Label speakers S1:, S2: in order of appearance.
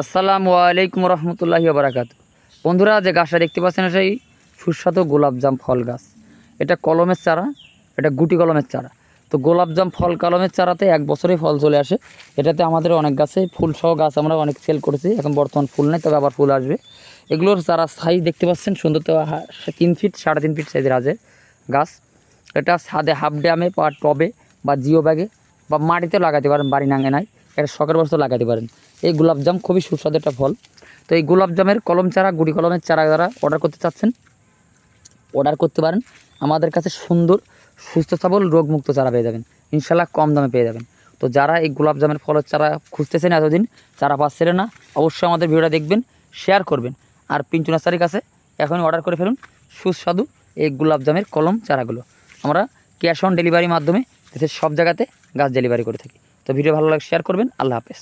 S1: আসসালামু আলাইকুম রহমতুল্লাহি বারাকাত বন্ধুরা, যে গাছটা দেখতে পাচ্ছেন সেই সুস্বাদু গোলাপজাম ফল গাছ। এটা কলমের চারা, এটা গুটি কলমের চারা। তো গোলাপজাম ফল কলমের চারাতে এক বছরে ফল চলে আসে। এটাতে আমাদের অনেক গাছে ফুল সহ গাছ আমরা অনেক সেল করেছি। এখন বর্তমান ফুল নেই, তবে আবার ফুল আসবে। এগুলোর চারা সাইজ দেখতে পাচ্ছেন, সুন্দর তো তিন ফিট সাড়ে তিন ফিট সাইজের আছে গাছ। এটা ছাদে হাফ ড্যামে বা টবে বা জিও ব্যাগে বা মাটিতে লাগাতে পারেন, বাড়ি নাঙে নাই। এটা শখের বস্তু লাগাতে পারেন। এই গোলাপজাম খুবই সুস্বাদু একটা ফল। তো এই গোলাপজামের কলম চারা গুড়ি কলমের চারা যারা অর্ডার করতে চাচ্ছেন অর্ডার করতে পারেন। আমাদের কাছে সুন্দর, সুস্থ সবল, রোগমুক্ত চারা পেয়ে যাবেন। ইনশাল্লাহ কম দামে পেয়ে যাবেন। তো যারা এই গোলাপজামের ফলের চারা খুঁজতেছেন এতদিন, চারা পাচ্ছিলেন না, অবশ্যই আমাদের ভিডিওটা দেখবেন শেয়ার করবেন। আর পিন্টু নার্সারির কাছে এখনই অর্ডার করে ফেলুন সুস্বাদু এই গোলাপজামের কলম চারাগুলো। আমরা ক্যাশ অন ডেলিভারির মাধ্যমে দেশের সব জায়গাতে গাছ ডেলিভারি করে থাকি। তো ভিডিও ভালো লাগে শেয়ার করবেন। আল্লাহ হাফেজ।